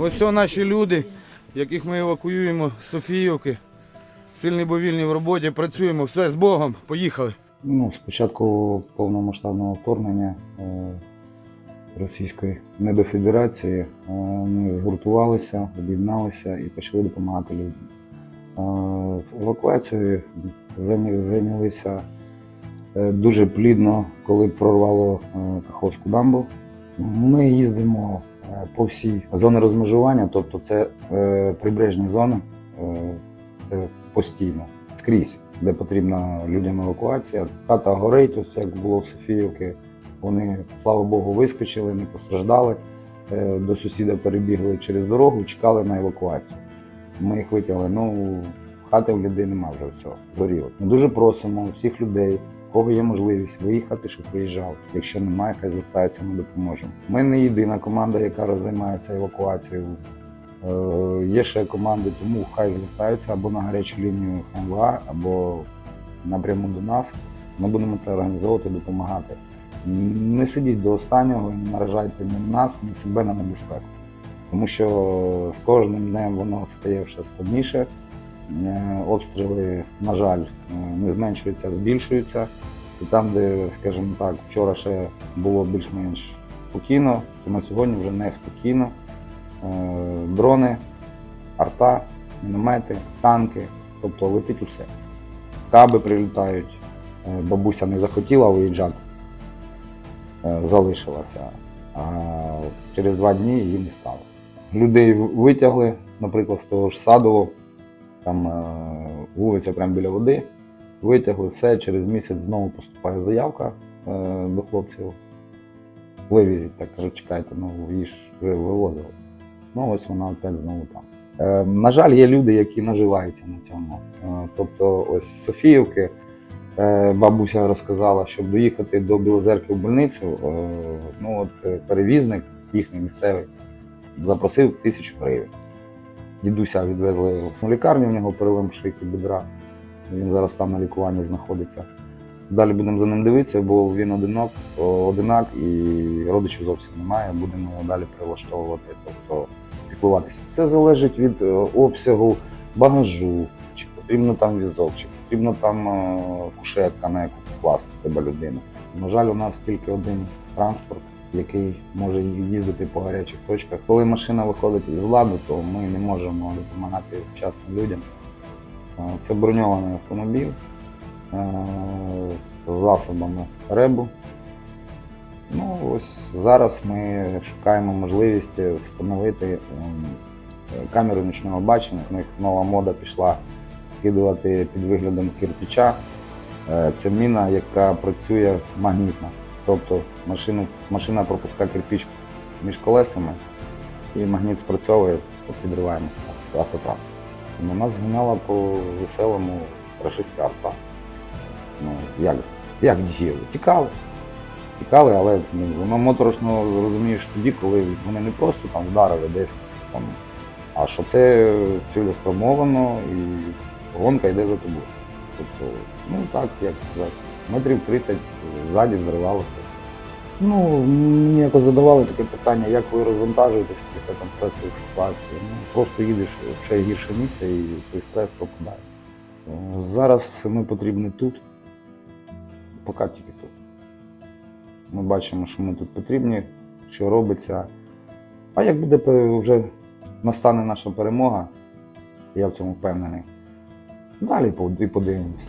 Ось наші люди, яких ми евакуюємо з Софіївки. Сильні бовільні в роботі, працюємо. Все, з Богом, поїхали. Ну, спочатку повномасштабного вторгнення е, Російської недофедерації е, ми згуртувалися, об'єдналися і почали допомагати людям. Е, Евакуацією зайнялися дуже плідно, коли прорвало Каховську дамбу. Ми їздимо по всій зоні розмежування, тобто це е, прибережні зони, е, це постійно скрізь, де потрібна людям евакуація. Хата горить, ось як було в Софіївці. Вони, слава Богу, вискочили, не постраждали. Е, До сусіда перебігли через дорогу, чекали на евакуацію. Ми їх витягли. Ну, хати в людей нема вже все, згоріло. Ми дуже просимо всіх людей, кого є можливість виїхати, щоб виїжджав. Якщо немає, хай звертаються, ми допоможемо. Ми не єдина команда, яка займається евакуацією. Е, Є ще команди, тому хай звертаються або на гарячу лінію ХМВА, або напряму до нас. Ми будемо це організовувати, допомагати. Не сидіть до останнього і не наражайте ні нас, ні себе на небезпеку. Тому що з кожним днем воно стає ще складніше. Е, Обстріли, на жаль, е, не зменшуються, а збільшуються. І там, де, скажімо так, вчора ще було більш-менш спокійно, то на сьогодні вже не спокійно. Е, Дрони, арта, міномети, танки, тобто летить усе. Каби прилітають. Бабуся не захотіла виїжджати, залишилася, а через два дні її не стало. Людей витягли, наприклад, з того ж Садово, там е, вулиця прямо біля води. Витягли все, через місяць знову поступає заявка е, до хлопців. Вивізіть, так кажуть, чекайте, ну її ж вивозили. Ну ось вона опять знову там. Е, на жаль, є люди, які наживаються на цьому. Тобто, ось з Софіївки бабуся розказала, щоб доїхати до Білозерки в больницю, ну от перевізник їхній місцевий запросив тисячу гривень. Дідуся відвезли в лікарню, в нього перелом шийки бедра. Він зараз там на лікуванні знаходиться. Далі будемо за ним дивитися, бо він одинок, одинак і родичів зовсім немає. Будемо його далі прилаштовувати, тобто піклуватися. Це залежить від е, обсягу багажу, чи потрібно там візок, чи потрібно там е, кушетка, на яку покласти треба людину. На жаль, у нас тільки один транспорт, який може їздити по гарячих точках. Коли машина виходить із ладу, то ми не можемо допомагати вчасно людям. Е, Це броньований автомобіль е, з засобами ребу. Ну, ось зараз ми шукаємо можливість встановити ем, камеру нічного бачення. У них нова мода пішла скидувати під виглядом кирпича. Е, Це міна, яка працює магнітно. Тобто машину, машина пропускає кирпич між колесами і магніт спрацьовує, підриваємо автотранспорт. Ну, нас зганяла по веселому рашистська арта. Ну, як, як діяли? Тікали. Тікали, але ну, воно моторошно розумієш тоді, коли вони не просто там вдарили десь там, а що це цілеспрямовано і гонка йде за тобою. Тобто, ну так, як сказати, метрів 30 ззаді взривалося. Ну, мені якось задавали таке питання, як ви розвантажуєтесь після там стресових ситуацій. Ну, просто їдеш в ще гірше місце і той стрес пропадає. Зараз ми потрібні тут, поки тільки тут. Ми бачимо, що ми тут потрібні, що робиться. А як буде вже настане наша перемога, я в цьому впевнений. Далі і подивимося.